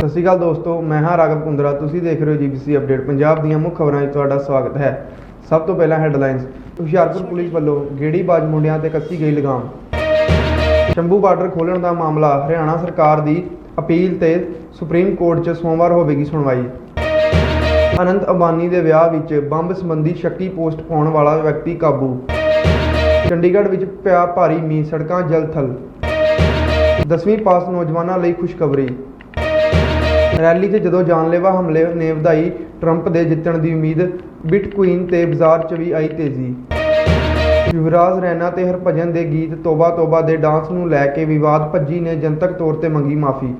ਸਤਿ ਸ਼੍ਰੀ ਅਕਾਲ ਦੋਸਤੋ, ਮੈਂ ਹਾਂ ਰਾਘਵ ਕੁੰਦਰਾ। ਤੁਸੀਂ ਦੇਖ ਰਹੇ ਹੋ ਜੀਬੀਸੀ ਅਪਡੇਟ ਪੰਜਾਬ ਦੀਆਂ ਮੁੱਖ ਖਬਰਾਂ 'ਚ ਤੁਹਾਡਾ ਸਵਾਗਤ ਹੈ। ਸਭ ਤੋਂ ਪਹਿਲਾਂ ਹੈਡਲਾਈਨਸ ਹੁਸ਼ਿਆਰਪੁਰ ਪੁਲਿਸ ਵੱਲੋਂ ਗੇੜੀ ਬਾਜ ਮੁੰਡਿਆਂ ਤੇ ਕੱਸੀ ਗਈ ਲਗਾਮ। ਸ਼ੰਭੂ ਬਾਰਡਰ ਖੋਲ੍ਹਣ ਦਾ ਮਾਮਲਾ, ਹਰਿਆਣਾ ਸਰਕਾਰ ਦੀ ਅਪੀਲ ਤੇ ਸੁਪਰੀਮ ਕੋਰਟ 'ਚ ਸੋਮਵਾਰ ਹੋਵੇਗੀ ਸੁਣਵਾਈ। ਅਨੰਤ ਅੰਬਾਨੀ ਦੇ ਵਿਆਹ ਵਿੱਚ ਬੰਬ ਸੰਬੰਧੀ ਸ਼ੱਕੀ ਪੋਸਟ ਪਾਉਣ ਵਾਲਾ ਵਿਅਕਤੀ ਕਾਬੂ। ਚੰਡੀਗੜ੍ਹ ਵਿੱਚ ਪਿਆ ਭਾਰੀ ਮੀਂਹ, ਸੜਕਾਂ ਜਲ-ਥਲ। ਦਸਵੀਂ ਪਾਸ ਨੌਜਵਾਨਾਂ ਲਈ ਖੁਸ਼ਖਬਰੀ। ਰੈਲੀ 'ਚ ਜਦੋਂ ਜਾਨਲੇਵਾ ਹਮਲੇ ਨੇ ਵਧਾਈ, ਟਰੰਪ ਦੇ ਜਿੱਤਣ ਦੀ ਉਮੀਦ ਬਿਟਕੁਇਨ ਤੇ ਬਾਜ਼ਾਰ 'ਚ ਵੀ ਆਈ ਤੇਜ਼ੀ। ਯੁਵਰਾਜ ਰੈਨਾ ਤੇ ਹਰਭਜਨ ਦੇ ਗੀਤ ਤੋਬਾ ਤੋਬਾ ਦੇ ਡਾਂਸ ਨੂੰ ਲੈ ਕੇ ਵਿਵਾਦ ਭੱਜੀ ਨੇ ਜਨਤਕ ਤੌਰ ਤੇ ਮੰਗੀ ਮਾਫੀ।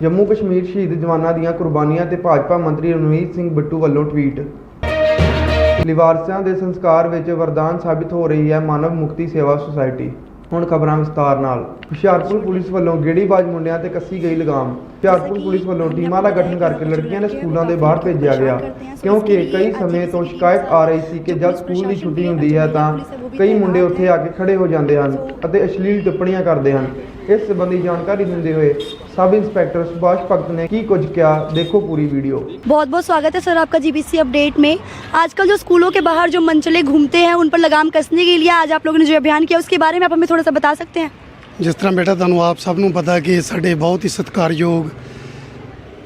ਜੰਮੂ ਕਸ਼ਮੀਰ ਸ਼ਹੀਦ ਜਵਾਨਾਂ ਦੀਆਂ ਕੁਰਬਾਨੀਆਂ ਤੇ ਭਾਜਪਾ ਮੰਤਰੀ ਰਣਵੀਰ ਸਿੰਘ ਬਿੱਟੂ ਵੱਲੋਂ ਟਵੀਟ। ਲਿਵਾਰਸਿਆਂ ਦੇ ਸੰਸਕਾਰ ਵਿੱਚ ਵਰਦਾਨ ਸਾਬਿਤ ਹੋ ਰਹੀ ਹੈ ਮਾਨਵ ਮੁਕਤੀ ਸੇਵਾ ਸੁਸਾਇਟੀ। ਹੁਣ ਖਬਰਾਂ ਵਿਸਤਾਰ ਨਾਲ। ਹੁਸ਼ਿਆਰਪੁਰ ਪੁਲਿਸ ਵੱਲੋਂ ਗੇੜੀਬਾਜ਼ ਮੁੰਡਿਆਂ ਤੇ ਕੱਸੀ ਗਈ ਲਗਾਮ ਹੁਸ਼ਿਆਰਪੁਰ ਪੁਲਿਸ ਵੱਲੋਂ ਟੀਮਾਂ ਦਾ ਗਠਨ ਕਰਕੇ ਲੜਕੀਆਂ ਨੂੰ ਸਕੂਲਾਂ ਦੇ ਬਾਹਰ ਭੇਜਿਆ ਗਿਆ ਕਿਉਂਕਿ ਕਈ ਸਮੇਂ ਤੋਂ ਸ਼ਿਕਾਇਤ ਆ ਰਹੀ ਸੀ ਕਿ ਜਦ ਸਕੂਲ ਦੀ ਛੁੱਟੀ ਹੁੰਦੀ ਹੈ ਤਾਂ ਕਈ ਮੁੰਡੇ ਉੱਥੇ ਆ ਕੇ ਖੜੇ ਹੋ ਜਾਂਦੇ ਹਨ ਅਤੇ ਅਸ਼ਲੀਲ ਟਿੱਪਣੀਆਂ ਕਰਦੇ ਹਨ ਇਸ ਸੰਬੰਧੀ ਜਾਣਕਾਰੀ ਦਿੰਦੇ ਹੋਏ ਸਬ ਇੰਸਪੈਕਟਰ ਸੁਭਾਸ਼ ਭਗਤ ਨੇ ਕੀ ਕੁਝ ਕਿਹਾ ਦੇਖੋ ਪੂਰੀ ਵੀਡੀਓ बहुत बहुत स्वागत है सर आपका जीबीसी अपडेट में आजकल जो स्कूलों के बाहर जो मंचले घूमते हैं उन पर लगाम कसने के लिए आज आप लोगों ने जो अभियान किया उसके बारे में आप हमें थोड़ा सा बता सकते हैं ਜਿਸ ਤਰ੍ਹਾਂ ਬੇਟਾ ਤੁਹਾਨੂੰ ਆਪ ਸਭ ਨੂੰ ਪਤਾ ਕਿ ਸਾਡੇ ਬਹੁਤ ਹੀ ਸਤਿਕਾਰਯੋਗ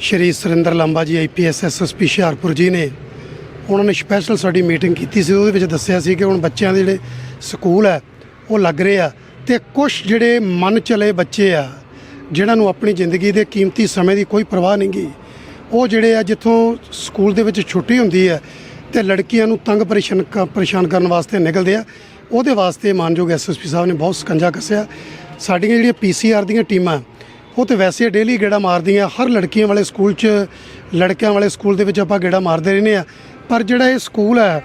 ਸ਼੍ਰੀ ਸੁਰਿੰਦਰ ਲਾਂਬਾ ਜੀ ਆਈਪੀਐਸ ਐਸਐਸਪੀ ਹੁਸ਼ਿਆਰਪੁਰ ਜੀ ਨੇ। ਉਹਨਾਂ ਨੇ ਸਪੈਸ਼ਲ ਸਾਡੀ ਮੀਟਿੰਗ ਕੀਤੀ ਸੀ, ਉਹਦੇ ਵਿੱਚ ਦੱਸਿਆ ਸੀ ਕਿ ਹੁਣ ਬੱਚਿਆਂ ਦੇ ਜਿਹੜੇ ਸਕੂਲ ਹੈ, ਉਹ ਲੱਗ ਰਹੇ ਆ ਤੇ ਕੁਝ ਜਿਹੜੇ ਮਨ ਚਲੇ ਬੱਚੇ ਆ, ਜਿਨ੍ਹਾਂ ਨੂੰ ਆਪਣੀ ਜ਼ਿੰਦਗੀ ਦੇ ਕੀਮਤੀ ਸਮੇਂ ਦੀ ਕੋਈ ਪਰਵਾਹ ਨਹੀਂ ਗਈ ਉਹ ਜਿਹੜੇ ਆ ਜਿੱਥੋਂ ਸਕੂਲ ਦੇ ਵਿੱਚ ਛੁੱਟੀ ਹੁੰਦੀ ਹੈ ਤੇ ਲੜਕੀਆਂ ਨੂੰ ਤੰਗ ਪਰੇਸ਼ਾਨ ਕ- ਪਰੇਸ਼ਾਨ ਕਰਨ ਵਾਸਤੇ ਨਿਕਲਦੇ ਆ, ਉਹਦੇ ਵਾਸਤੇ ਮਾਨਯੋਗ ਐਸਐਸਪੀ ਸਾਹਿਬ ਨੇ ਬਹੁਤ ਸਕੰਜਾ ਕੱਸਿਆ। ਸਾਡੀਆਂ ਜਿਹੜੀਆਂ ਪੀਸੀਆਰ ਦੀਆਂ ਟੀਮਾਂ, ਉਹ ਤੇ ਵੈਸੇ ਡੇਲੀ ਗੇੜਾ ਮਾਰਦੀਆਂ। ਹਰ ਲੜਕੀਆਂ ਵਾਲੇ ਸਕੂਲ 'ਚ, ਲੜਕਿਆਂ ਵਾਲੇ ਸਕੂਲ ਦੇ ਵਿੱਚ ਆਪਾਂ ਗੇੜਾ ਮਾਰਦੇ ਰਹਿੰਦੇ ਆ ਪਰ ਜਿਹੜਾ ਇਹ ਸਕੂਲ ਹੈ,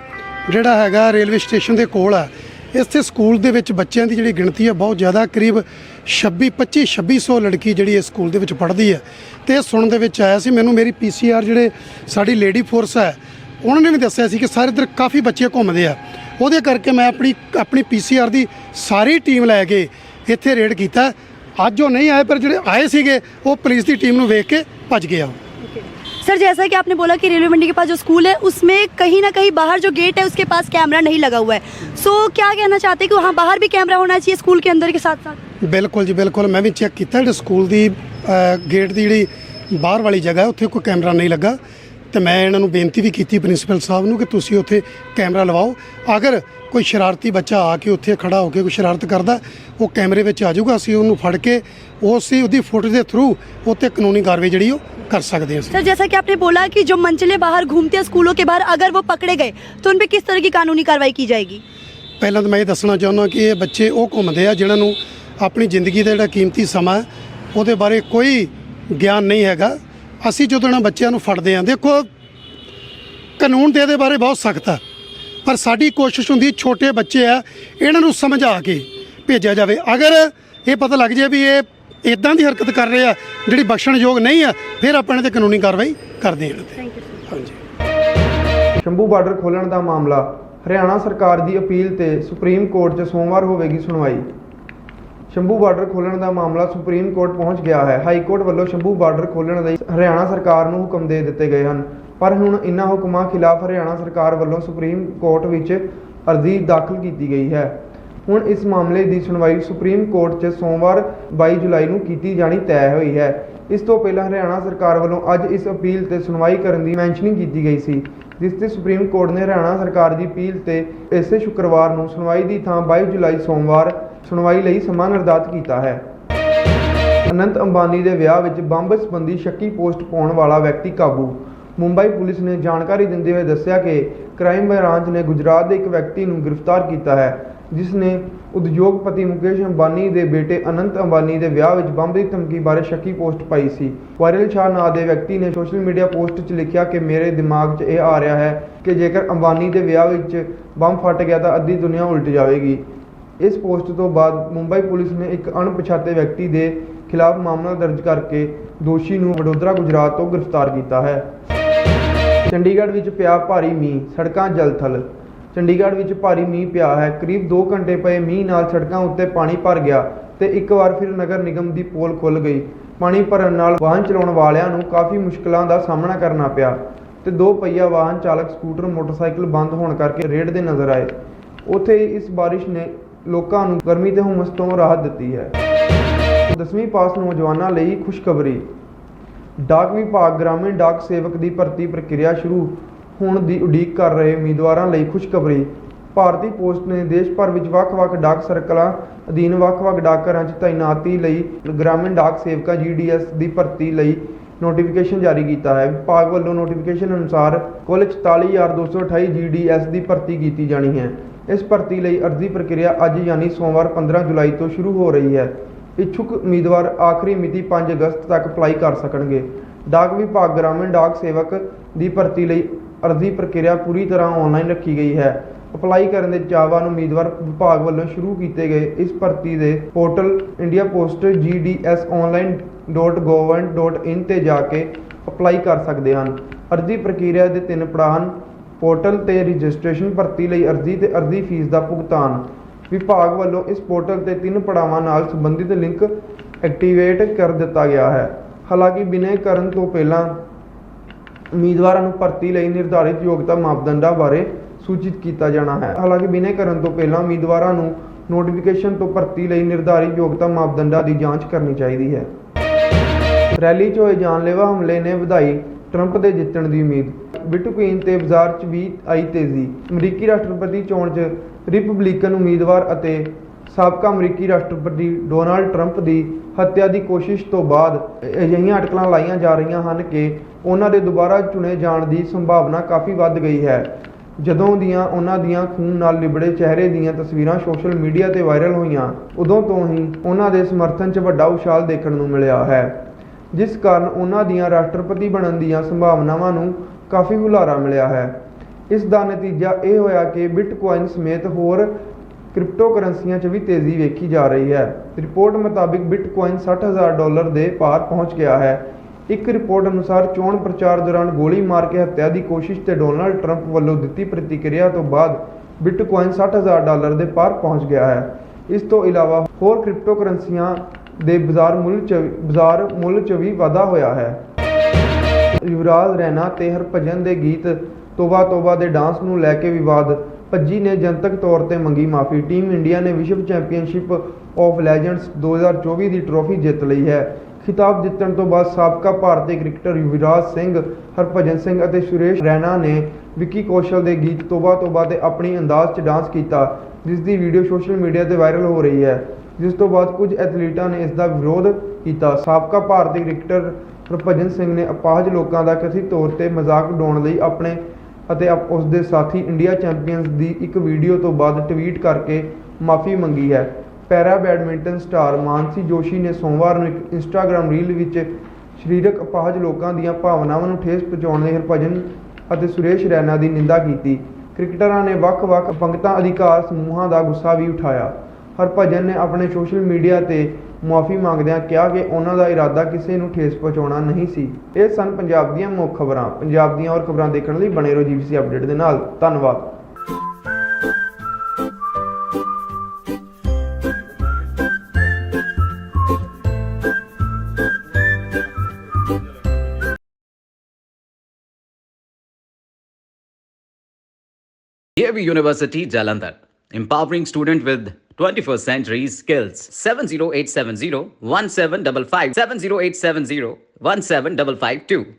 ਜਿਹੜਾ ਹੈਗਾ ਰੇਲਵੇ ਸਟੇਸ਼ਨ ਦੇ ਕੋਲ ਹੈ, ਇੱਥੇ ਸਕੂਲ ਦੇ ਵਿੱਚ ਬੱਚਿਆਂ ਦੀ ਜਿਹੜੀ ਗਿਣਤੀ ਹੈ, ਬਹੁਤ ਜ਼ਿਆਦਾ ਕਰੀਬ 26 25 2600 ਲੜਕੀ ਜਿਹੜੀ ਇਸ ਸਕੂਲ ਦੇ ਵਿੱਚ ਪੜ੍ਹਦੀ ਹੈ। ਤੇ ਇਹ ਸੁਣਨ ਦੇ ਵਿੱਚ ਆਇਆ ਸੀ, ਮੈਨੂੰ ਮੇਰੀ ਪੀਸੀਆਰ ਜਿਹੜੇ ਸਾਡੀ ਲੇਡੀ ਫੋਰਸ ਹੈ, ਉਹਨਾਂ ਨੇ ਵੀ ਦੱਸਿਆ ਸੀ ਕਿ ਸਾਰੇ ਇੱਧਰ ਕਾਫੀ ਬੱਚੇ ਘੁੰਮਦੇ ਆ। ਉਹਦੇ ਕਰਕੇ ਮੈਂ ਆਪਣੀ ਆਪਣੀ ਪੀਸੀਆਰ ਦੀ ਸਾਰੀ ਟੀਮ ਲੈ ਕੇ ਇੱਥੇ ਰੇਡ ਕੀਤਾ ਅੱਜ ਉਹ ਨਹੀਂ ਆਏ ਪਰ ਜਿਹੜੇ ਆਏ ਸੀਗੇ ਉਹ ਪੁਲਿਸ ਦੀ ਟੀਮ ਨੂੰ ਵੇਖ ਕੇ ਭੱਜ ਗਏ ਆ सर जैसा कि आपने बोला कि रेलवे मंडी के पास जो स्कूल है उसमें कहीं ना कहीं बाहर जो गेट है उसके पास कैमरा नहीं लगा हुआ है सो क्या कहना चाहते हैं कि वहाँ बाहर भी कैमरा होना चाहिए स्कूल के अंदर के साथ साथ ਬਿਲਕੁਲ ਜੀ ਬਿਲਕੁਲ ਮੈਂ ਵੀ ਚੈੱਕ ਕੀਤਾ ਜਿਹੜੇ ਸਕੂਲ ਦੀ ਅ, ਗੇਟ ਦੀ ਜਿਹੜੀ ਬਾਹਰ ਵਾਲੀ ਜਗ੍ਹਾ ਹੈ ਉੱਥੇ ਕੋਈ ਕੈਮਰਾ ਨਹੀਂ ਲੱਗਾ ਤੇ ਮੈਂ ਇਹਨਾਂ ਨੂੰ ਬੇਨਤੀ ਵੀ ਕੀਤੀ ਪ੍ਰਿੰਸੀਪਲ ਸਾਹਿਬ ਨੂੰ ਕਿ ਤੁਸੀਂ ਉੱਥੇ ਕੈਮਰਾ ਲਵਾਓ ਅਗਰ ਕੋਈ ਸ਼ਰਾਰਤੀ ਬੱਚਾ ਆ ਕੇ ਉੱਥੇ ਖੜਾ ਹੋ ਕੇ ਕੋਈ ਸ਼ਰਾਰਤ ਕਰਦਾ ਉਹ ਕੈਮਰੇ ਵਿੱਚ ਆ ਜਾਊਗਾ ਅਸੀਂ ਉਹਨੂੰ ਫੜ ਕੇ ਉਸੇ ਉਹਦੀ ਫੋਟੋ ਦੇ ਥਰੂ ਉੱਤੇ ਕਾਨੂੰਨੀ ਕਾਰਵਾਈ ਜਿਹੜੀ ਉਹ ਕਰ ਸਕਦੇ ਹਾਂ ਅਸੀਂ सर जैसा कि आपने बोला कि जो मंचले बाहर घूमते हैं स्कूलों के बाहर अगर वो पकड़े गए तो उन पर किस तरह की कानूनी कार्रवाई की जाएगी ਪਹਿਲਾਂ ਤਾਂ ਮੈਂ ਇਹ ਦੱਸਣਾ ਚਾਹੁੰਦਾ ਕਿ ਇਹ ਬੱਚੇ ਉਹ ਘੁੰਮਦੇ ਆ ਜਿਨ੍ਹਾਂ ਨੂੰ ਆਪਣੀ ਜ਼ਿੰਦਗੀ ਦਾ ਜਿਹੜਾ ਕੀਮਤੀ ਸਮਾਂ ਹੈ ਉਹਦੇ ਬਾਰੇ ਕੋਈ ਗਿਆਨ ਨਹੀਂ ਹੈਗਾ ਅਸੀਂ ਜਦੋਂ ਇਹਨਾਂ ਬੱਚਿਆਂ ਨੂੰ ਫੜਦੇ ਆ ਦੇਖੋ ਕਾਨੂੰਨ ਤੇ ਇਹਦੇ ਬਾਰੇ ਬਹੁਤ ਸਖਤ ਆ ਪਰ ਸਾਡੀ ਕੋਸ਼ਿਸ਼ ਹੁੰਦੀ ਛੋਟੇ ਬੱਚੇ ਆ ਇਹਨਾਂ ਨੂੰ ਸਮਝਾ ਕੇ ਭੇਜਿਆ ਜਾਵੇ। ਅਗਰ ਇਹ ਪਤਾ ਲੱਗ ਜਾਏ ਵੀ ਇਹ ਇਦਾਂ ਦੀ ਹਰਕਤ ਕਰ ਰਹੇ ਆ ਜਿਹੜੀ ਬਖਸ਼ਣਯੋਗ ਨਹੀਂ ਆ ਫਿਰ ਆਪਾਂ ਇਹਨਾਂ ਤੇ ਕਾਨੂੰਨੀ ਕਾਰਵਾਈ ਕਰਦੇ ਹਾਂ ਇਹਨਾਂ ਤੇ। ਹਾਂਜੀ। ਸ਼ੰਭੂ ਬਾਰਡਰ ਖੋਲ੍ਹਣ ਦਾ ਮਾਮਲਾ ਹਰਿਆਣਾ ਸਰਕਾਰ ਦੀ ਅਪੀਲ ਤੇ ਸੁਪਰੀਮ ਕੋਰਟ 'ਚ ਸੋਮਵਾਰ ਹੋਵੇਗੀ ਸੁਣਵਾਈ। ਸ਼ੰਭੂ ਬਾਰਡਰ ਖੋਲ੍ਹਣ ਦਾ ਮਾਮਲਾ ਸੁਪਰੀਮ ਕੋਰਟ ਪਹੁੰਚ ਗਿਆ ਹੈ। ਹਾਈ ਕੋਰਟ ਵੱਲੋਂ ਸ਼ੰਭੂ ਬਾਰਡਰ ਖੋਲ੍ਹਣ ਲਈ ਹਰਿਆਣਾ ਸਰਕਾਰ ਨੂੰ ਹੁਕਮ ਦੇ ਦਿੱਤੇ ਗਏ ਹਨ। ਪਰ ਹੁਣ ਇਨ੍ਹਾਂ ਹੁਕਮਾਂ ਖਿਲਾਫ ਹਰਿਆਣਾ ਸਰਕਾਰ ਵੱਲੋਂ ਸੁਪਰੀਮ ਕੋਰਟ ਵਿੱਚ ਅਰਜ਼ੀ ਦਾਖਲ ਕੀਤੀ ਗਈ ਹੈ। ਹੁਣ ਇਸ ਮਾਮਲੇ ਦੀ ਸੁਣਵਾਈ ਸੁਪਰੀਮ ਕੋਰਟ 'ਚ ਸੋਮਵਾਰ 22 ਜੁਲਾਈ ਨੂੰ ਕੀਤੀ ਜਾਣੀ ਤੈਅ ਹੋਈ ਹੈ। ਇਸ ਤੋਂ ਪਹਿਲਾਂ ਹਰਿਆਣਾ ਸਰਕਾਰ ਵੱਲੋਂ ਅੱਜ ਇਸ ਅਪੀਲ ਤੇ ਸੁਣਵਾਈ ਕਰਨ ਦੀ ਮੈਂਸ਼ਨਿੰਗ ਕੀਤੀ ਗਈ ਸੀ। ਜਿਸ ਤੇ ਸੁਪਰੀਮ ਕੋਰਟ ਨੇ ਹਰਿਆਣਾ ਸਰਕਾਰ ਦੀ ਅਪੀਲ ਤੇ ਇਸੇ ਸ਼ੁੱਕਰਵਾਰ ਨੂੰ ਸੁਣਵਾਈ ਦੀ ਥਾਂ 22 ਜੁਲਾਈ ਸੋਮਵਾਰ ਸੁਣਵਾਈ ਲਈ ਸਮਾਂ ਨਿਰਧਾਰਤ ਕੀਤਾ ਹੈ। ਅਨੰਤ ਅੰਬਾਨੀ ਦੇ ਵਿਆਹ ਵਿੱਚ ਬੰਬ ਸੰਬੰਧੀ ਸ਼ੱਕੀ ਪੋਸਟ ਪਾਉਣ ਵਾਲਾ ਵਿਅਕਤੀ ਕਾਬੂ। ਮੁੰਬਈ ਪੁਲਿਸ ਨੇ ਜਾਣਕਾਰੀ ਦਿੰਦੇ ਹੋਏ ਦੱਸਿਆ ਕਿ ਕ੍ਰਾਈਮ ਬ੍ਰਾਂਚ ਨੇ ਗੁਜਰਾਤ ਦੇ ਇੱਕ ਵਿਅਕਤੀ ਨੂੰ ਗ੍ਰਿਫਤਾਰ ਕੀਤਾ ਹੈ, ਜਿਸ ਨੇ ਉਦਯੋਗਪਤੀ ਮੁਕੇਸ਼ ਅੰਬਾਨੀ ਦੇ ਬੇਟੇ ਅਨੰਤ ਅੰਬਾਨੀ ਦੇ ਵਿਆਹ ਵਿੱਚ ਬੰਬ ਦੀ ਧਮਕੀ ਬਾਰੇ ਸ਼ੱਕੀ ਪੋਸਟ ਪਾਈ ਸੀ। ਵਾਇਰਲ ਸ਼ਾਹ ਨਾਂ ਦੇ ਵਿਅਕਤੀ ਨੇ ਸੋਸ਼ਲ ਮੀਡੀਆ ਪੋਸਟ 'ਚ ਲਿਖਿਆ ਕਿ ਮੇਰੇ ਦਿਮਾਗ 'ਚ ਇਹ ਆ ਰਿਹਾ ਹੈ ਕਿ ਜੇਕਰ ਅੰਬਾਨੀ ਦੇ ਵਿਆਹ ਵਿੱਚ ਬੰਬ ਫਟ ਗਿਆ ਤਾਂ ਅੱਧੀ ਦੁਨੀਆ ਉਲਟ ਜਾਵੇਗੀ। ਇਸ ਪੋਸਟ ਤੋਂ ਬਾਅਦ ਮੁੰਬਈ ਪੁਲਿਸ ਨੇ ਇੱਕ ਅਣਪਛਾਤੇ ਵਿਅਕਤੀ ਦੇ ਖਿਲਾਫ ਮਾਮਲਾ ਦਰਜ ਕਰਕੇ ਦੋਸ਼ੀ ਨੂੰ ਵਡੋਦਰਾ ਗੁਜਰਾਤ ਤੋਂ ਗ੍ਰਿਫਤਾਰ ਕੀਤਾ ਹੈ। ਚੰਡੀਗੜ੍ਹ ਵਿੱਚ ਪਿਆ ਭਾਰੀ ਮੀਂਹ, ਸੜਕਾਂ ਜਲਥਲ ਚੰਡੀਗੜ੍ਹ ਵਿੱਚ ਭਾਰੀ ਮੀਂਹ ਪਿਆ ਹੈ। ਕਰੀਬ 2 ਘੰਟੇ ਪਏ ਮੀਂਹ ਨਾਲ ਸੜਕਾਂ ਉੱਤੇ ਪਾਣੀ ਭਰ ਗਿਆ ਤੇ ਇੱਕ ਵਾਰ ਫਿਰ ਨਗਰ ਨਿਗਮ ਦੀ ਪੋਲ ਖੁੱਲ ਗਈ। ਪਾਣੀ ਭਰਨ ਨਾਲ ਵਾਹਨ ਚਲਾਉਣ ਵਾਲਿਆਂ ਨੂੰ ਕਾਫੀ ਮੁਸ਼ਕਲਾਂ ਦਾ ਸਾਹਮਣਾ ਕਰਨਾ ਪਿਆ ਤੇ ਦੋ ਪਹੀਆ ਵਾਹਨ ਚਾਲਕ ਸਕੂਟਰ, ਮੋਟਰਸਾਈਕਲ ਬੰਦ ਹੋਣ ਕਰਕੇ ਰੇੜਦੇ ਨਜ਼ਰ ਆਏ। ਉੱਥੇ ਹੀ ਇਸ ਬਾਰਿਸ਼ ਨੇ ਲੋਕਾਂ ਨੂੰ ਗਰਮੀ ਤੇ ਹੁਮਸ ਤੋਂ ਰਾਹਤ ਦਿੱਤੀ ਹੈ। 10ਵੀਂ ਪਾਸ ਨੌਜਵਾਨਾਂ ਲਈ ਖੁਸ਼ਖਬਰੀ। ਡਾਕ ਵਿਭਾਗ ਗ੍ਰਾਮੀਣ ਡਾਕ ਸੇਵਕ ਦੀ ਭਰਤੀ ਪ੍ਰਕਿਰਿਆ ਸ਼ੁਰੂ ਹੋਣ ਦੀ ਉਡੀਕ ਕਰ ਰਹੇ ਉਮੀਦਵਾਰਾਂ ਲਈ ਖੁਸ਼ਖਬਰੀ। ਭਾਰਤੀ ਪੋਸਟ ਨੇ ਦੇਸ਼ ਭਰ ਵਿੱਚ ਵੱਖ-ਵੱਖ ਡਾਕ ਸਰਕਲਾਂ ਅਧੀਨ ਵੱਖ-ਵੱਖ ਡਾਕਘਰਾਂ 'ਚ ਤਾਇਨਾਤੀ ਲਈ ਗ੍ਰਾਮੀਣ ਡਾਕ ਸੇਵਕਾਂ GDS ਦੀ ਭਰਤੀ ਲਈ ਨੋਟੀਫਿਕੇਸ਼ਨ ਜਾਰੀ ਕੀਤਾ ਹੈ। ਵਿਭਾਗ ਵੱਲੋਂ ਨੋਟੀਫਿਕੇਸ਼ਨ ਅਨੁਸਾਰ ਕੁੱਲ 44228 GDS ਦੀ ਭਰਤੀ ਕੀਤੀ ਜਾਣੀ ਹੈ। ਇਸ ਭਰਤੀ ਲਈ ਅਰਜ਼ੀ ਪ੍ਰਕਿਰਿਆ ਅੱਜ ਯਾਨੀ ਸੋਮਵਾਰ 15 ਜੁਲਾਈ ਤੋਂ ਸ਼ੁਰੂ ਹੋ ਰਹੀ ਹੈ। ਇੱਛੁਕ ਉਮੀਦਵਾਰ ਆਖਰੀ ਮਿਤੀ 5 ਅਗਸਤ ਤੱਕ ਅਪਲਾਈ ਕਰ ਸਕਣਗੇ। ਡਾਕ ਵਿਭਾਗ ਗ੍ਰਾਮੀਣ ਡਾਕ ਸੇਵਕ ਦੀ ਭਰਤੀ ਲਈ ਅਰਜ਼ੀ ਪ੍ਰਕਿਰਿਆ ਪੂਰੀ ਤਰ੍ਹਾਂ ਆਨਲਾਈਨ ਰੱਖੀ ਗਈ ਹੈ। ਅਪਲਾਈ ਕਰਨ ਦੇ ਚਾਹਵਾਨ ਉਮੀਦਵਾਰ ਵਿਭਾਗ ਵੱਲੋਂ ਸ਼ੁਰੂ ਕੀਤੇ ਗਏ ਇਸ ਭਰਤੀ ਦੇ ਪੋਰਟਲ ਇੰਡੀਆ ਪੋਸਟ gdsonline.government.in ਤੇ ਜਾ ਕੇ ਅਪਲਾਈ ਕਰ ਸਕਦੇ ਹਨ। ਅਰਜ਼ੀ ਪ੍ਰਕਿਰਿਆ ਦੇ ਤਿੰਨ ਪੜਾਅ ਹਨ। ਪੋਰਟਲ ਤੇ ਰਜਿਸਟ੍ਰੇਸ਼ਨ ਭਰਤੀ ਲਈ ਅਰਜ਼ੀ ਤੇ ਅਰਜ਼ੀ ਫੀਸ ਦਾ ਭੁਗਤਾਨ। ਵਿਭਾਗ ਵੱਲੋਂ ਇਸ ਪੋਰਟਲ ਤੇ ਤਿੰਨ ਪੜਾਵਾਂ ਨਾਲ ਸੰਬੰਧਿਤ ਲਿੰਕ ਐਕਟੀਵੇਟ ਕਰ ਦਿੱਤਾ ਗਿਆ ਹੈ। ਹਾਲਾਂਕਿ ਬਿਨੈ ਕਰਨ ਤੋਂ ਪਹਿਲਾਂ ਉਮੀਦਵਾਰਾਂ ਨੂੰ ਭਰਤੀ ਲਈ ਨਿਰਧਾਰਿਤ ਯੋਗਤਾ ਮਾਪਦੰਡਾਂ ਬਾਰੇ ਸੂਚਿਤ ਕੀਤਾ ਜਾਣਾ ਹੈ। ਹਾਲਾਂਕਿ ਬਿਨੈ ਕਰਨ ਤੋਂ ਪਹਿਲਾਂ ਉਮੀਦਵਾਰਾਂ ਨੂੰ ਨੋਟੀਫਿਕੇਸ਼ਨ ਤੋਂ ਭਰਤੀ ਲਈ ਨਿਰਧਾਰਿਤ ਯੋਗਤਾ ਮਾਪਦੰਡਾਂ ਦੀ ਜਾਂਚ ਕਰਨੀ ਚਾਹੀਦੀ ਹੈ। ਰੈਲੀ 'ਚ ਹੋਏ ਜਾਨਲੇਵਾ ਹਮਲੇ ਨੇ ਵਧਾਈ ਟਰੰਪ ਦੇ ਜਿੱਤਣ ਦੀ ਉਮੀਦ। ਬਿਟਕੋਇਨ ਤੇ ਬਾਜ਼ਾਰ 'ਚ ਵੀ ਆਈ ਤੇਜ਼ੀ। ਅਮਰੀਕੀ ਰਾਸ਼ਟਰਪਤੀ ਚੋਣ 'ਚ ਰਿਪਬਲਿਕਨ ਉਮੀਦਵਾਰ ਅਤੇ ਸਾਬਕਾ ਅਮਰੀਕੀ ਰਾਸ਼ਟਰਪਤੀ ਡੋਨਾਲਡ ਟਰੰਪ ਦੀ ਹੱਤਿਆ ਦੀ ਕੋਸ਼ਿਸ਼ ਤੋਂ ਬਾਅਦ ਅਜਿਹੀਆਂ ਅਟਕਲਾਂ ਲਾਈਆਂ ਜਾ ਰਹੀਆਂ ਹਨ ਕਿ ਉਹਨਾਂ ਦੇ ਦੁਬਾਰਾ ਚੁਣੇ ਜਾਣ ਦੀ ਸੰਭਾਵਨਾ ਕਾਫੀ ਵੱਧ ਗਈ ਹੈ। ਜਦੋਂ ਦੀਆਂ ਉਹਨਾਂ ਦੀਆਂ ਖੂਨ ਨਾਲ ਲਿਬੜੇ ਚਿਹਰੇ ਦੀਆਂ ਤਸਵੀਰਾਂ ਸੋਸ਼ਲ ਮੀਡੀਆ ਤੇ ਵਾਇਰਲ ਹੋਈਆਂ, ਉਦੋਂ ਤੋਂ ਹੀ ਉਹਨਾਂ ਦੇ ਸਮਰਥਨ 'ਚ ਵੱਡਾ ਉਛਾਲ ਦੇਖਣ ਨੂੰ ਮਿਲਿਆ ਹੈ, ਜਿਸ ਕਾਰਨ ਉਹਨਾਂ ਦੀਆਂ ਰਾਸ਼ਟਰਪਤੀ ਬਣਨ ਦੀਆਂ ਸੰਭਾਵਨਾਵਾਂ ਨੂੰ ਕਾਫੀ ਹੁਲਾਰਾ ਮਿਲਿਆ ਹੈ। ਇਸ ਦਾ ਨਤੀਜਾ ਇਹ ਹੋਇਆ ਕਿ ਬਿਟਕੋਇਨ ਸਮੇਤ ਹੋਰ ਕ੍ਰਿਪਟੋਕਰੰਸੀਆਂ 'ਚ ਵੀ ਤੇਜ਼ੀ ਵੇਖੀ ਜਾ ਰਹੀ ਹੈ। ਰਿਪੋਰਟ ਮੁਤਾਬਿਕ ਬਿਟਕੋਇਨ 60000 ਡਾਲਰ ਦੇ ਪਾਰ ਪਹੁੰਚ ਗਿਆ ਹੈ ਇੱਕ ਰਿਪੋਰਟ ਅਨੁਸਾਰ ਚੋਣ ਪ੍ਰਚਾਰ ਦੌਰਾਨ ਗੋਲੀ ਮਾਰ ਕੇ ਹੱਤਿਆ ਦੀ ਕੋਸ਼ਿਸ਼ ਤੇ ਡੋਨਾਲਡ ਟਰੰਪ ਵੱਲੋਂ ਦਿੱਤੀ ਪ੍ਰਤੀਕਿਰਿਆ ਤੋਂ ਬਾਅਦ ਬਿਟਕੋਇਨ 60000 ਡਾਲਰ ਦੇ ਪਾਰ ਪਹੁੰਚ ਗਿਆ ਹੈ। ਇਸ ਤੋਂ ਇਲਾਵਾ ਹੋਰ ਕ੍ਰਿਪਟੋਕਰੰਸੀਆਂ ਦੇ ਬਾਜ਼ਾਰ ਮੁੱਲ 'ਚ ਬਾਜ਼ਾਰ ਮੁੱਲ 'ਚ ਵੀ ਵਾਧਾ ਹੋਇਆ ਹੈ। ਯੁਵਰਾਜ ਰੈਨਾ ਤੇ ਹਰਭਜਨ ਦੇ ਗੀਤ ਤੋਬਾ ਤੋਬਾ ਦੇ ਡਾਂਸ ਨੂੰ ਲੈ ਕੇ ਵਿਵਾਦ। ਭੱਜੀ ਨੇ ਜਨਤਕ ਤੌਰ ਤੇ ਮੰਗੀ ਮਾਫੀ। ਟੀਮ ਇੰਡੀਆ ਨੇ ਵਿਸ਼ਵ ਚੈਂਪੀਅਨਸ਼ਿਪ ਆਫ ਲੈਜੈਂਡਸ 2024 ਦੀ ਟਰੋਫੀ ਜਿੱਤ ਲਈ ਹੈ। ਖਿਤਾਬ ਜਿੱਤਣ ਤੋਂ ਬਾਅਦ ਸਾਬਕਾ ਭਾਰਤੀ ਕ੍ਰਿਕਟਰ ਯੁਵਰਾਜ ਸਿੰਘ, ਹਰਭਜਨ ਸਿੰਘ ਅਤੇ ਸੁਰੇਸ਼ ਰੈਣਾ ਨੇ ਵਿੱਕੀ ਕੌਸ਼ਲ ਦੇ ਗੀਤ ਤੋਬਾ ਤੋਬਾ ਤੇ ਆਪਣੀ ਅੰਦਾਜ਼ 'ਚ ਡਾਂਸ ਕੀਤਾ ਜਿਸ ਦੀ ਵੀਡੀਓ ਸੋਸ਼ਲ ਮੀਡੀਆ ਤੇ ਵਾਇਰਲ ਹੋ ਰਹੀ ਹੈ। ਜਿਸ ਤੋਂ ਬਾਅਦ ਕੁਝ ਐਥਲੀਟਾਂ ਨੇ ਇਸ ਦਾ ਵਿਰੋਧ ਕੀਤਾ। ਸਾਬਕਾ ਭਾਰਤੀ ਕ੍ਰਿਕਟਰ ਹਰਭਜਨ ਸਿੰਘ ਨੇ ਅਪਾਹਜ ਲੋਕਾਂ ਦਾ ਕਥਿਤ ਤੌਰ ਤੇ ਮਜ਼ਾਕ ਉਡਾਉਣ ਲਈ ਆਪਣੇ ਅਤੇ ਆਪ- ਉਸ ਦੇ ਸਾਥੀ ਇੰਡੀਆ ਚੈਂਪੀਅਨਸ ਦੀ ਇੱਕ ਵੀਡੀਓ ਤੋਂ ਬਾਅਦ ਟਵੀਟ ਕਰਕੇ ਮਾਫੀ ਮੰਗੀ ਹੈ। Para badminton star Mansi Joshi ਨੇ ਸੋਮਵਾਰ ਨੂੰ ਇੱਕ ਇੰਸਟਾਗ੍ਰam ਰੀਲ ਵਿੱਚ ਸਰੀਰਕ ਅਪਾਹਜ ਲੋਕਾਂ ਦੀਆਂ ਭਾਵਨਾਵਾਂ ਨੂੰ ਠੇਸ ਪਹੁੰਚਾਉਣ ਲਈ ਹਰਭਜਨ ਅਤੇ ਸੁਰੇਸ਼ ਰੈਨਾ ਦੀ ਨਿੰਦਾ ਕੀਤੀ। ਕ੍ਰਿਕਟਰਾਂ ਨੇ ਵੱਖ-ਵੱਖ ਪੰਗਤਾਂ, ਅਧਿਕਾਰ ਸਮੂਹਾਂ ਦਾ ਗੁੱਸਾ ਵੀ ਉਠਾਇਆ। ਹਰਭਜਨ ਨੇ ਆਪਣੇ ਸੋਸ਼ਲ ਮੀਡੀਆ ਤੇ ਮੁਆਫੀ ਮੰਗਦਿਆਂ ਕਿਹਾ ਕਿ ਉਹਨਾਂ ਦਾ ਇਰਾਦਾ ਕਿਸੇ ਨੂੰ ਠੇਸ ਪਹੁੰਚਾਉਣਾ ਨਹੀਂ ਸੀ। ਇਹ ਸਨ ਪੰਜਾਬ ਦੀਆਂ ਮੁੱਖ ਖਬਰਾਂ। ਪੰਜਾਬ ਦੀਆਂ ਹੋਰ ਖਬਰਾਂ ਦੇਖਣ ਲਈ ਬਣੇ ਰਹੋ ਜੀਬੀਸੀ ਅਪਡੇਟ ਦੇ ਨਾਲ। ਧੰਨਵਾਦ। DAV University Jalandhar, empowering student with 21st century skills. 70870 1755 70870 17552.